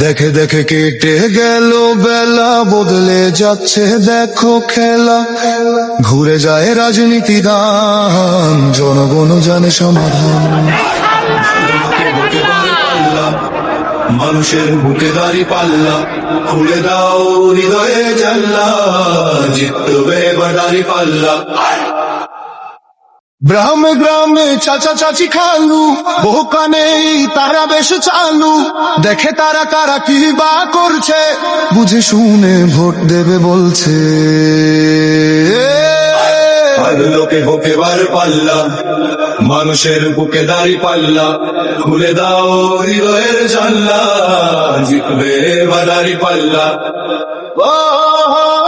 দেখে দেখে কেটে গেল বেলা, বদলে যাচ্ছে দেখো খেলা। ঘুরে যায় রাজনীতি দান, জনগণ জানে সমাধান। মানুষের বুকে দাঁড়ি পাল্লা, খুলে দাও হৃদয়ে জাল্লা জিতবে দাঁড়ি পাল্লা। গ্রামে গ্রামে চাচা চাচি খালু বহু কানে তারা বেশ চালু। দেখে তারা কারা কি বা করছে বুঝে শুনে ভোট দেবে বলছে। লোকে হোকে বার পাল্লা মানুষের বুকে দাড়ি পাল্লা খুলে দাও হৃদয়ের জাল্লা জিতবে দাড়ি পাল্লা। সাধারণ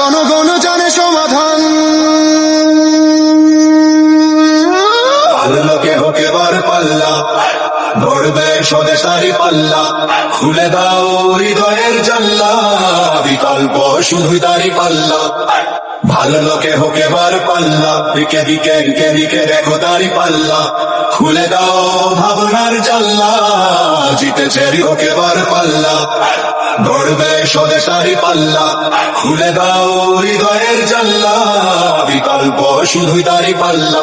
জনগণ জানে সমাধান। পাল্লা খুলে দাও হৃদয়ের বিকল্প পাল্লা। পাল্লা দেখো দাড়ি পাল্লা। খুলে দাও ভাবনার জাল্লা জিতেছে হোকে বার পাল্লা। ধরবে স্বদেশারি পাল্লা, খুলে দাও হৃদয়ের জাল্লা বিকল্প শুধুই দাড়ি পাল্লা।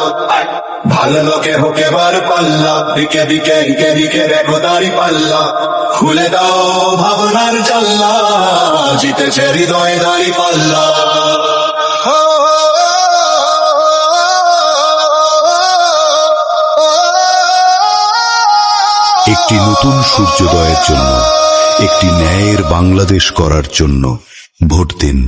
ভালো লোকে হোকে বার পাল্লা, দিকে দিকে দিকে দেখো দাড়ি পাল্লা। খুলে দাও ভাবনার জাল্লা জিতেছে হৃদয় দাড়ি পাল্লা। একটি নতুন সূর্যোদয়ের জন্য একটি ন্যায়ের বাংলাদেশ করার জন্য ভোট দিন।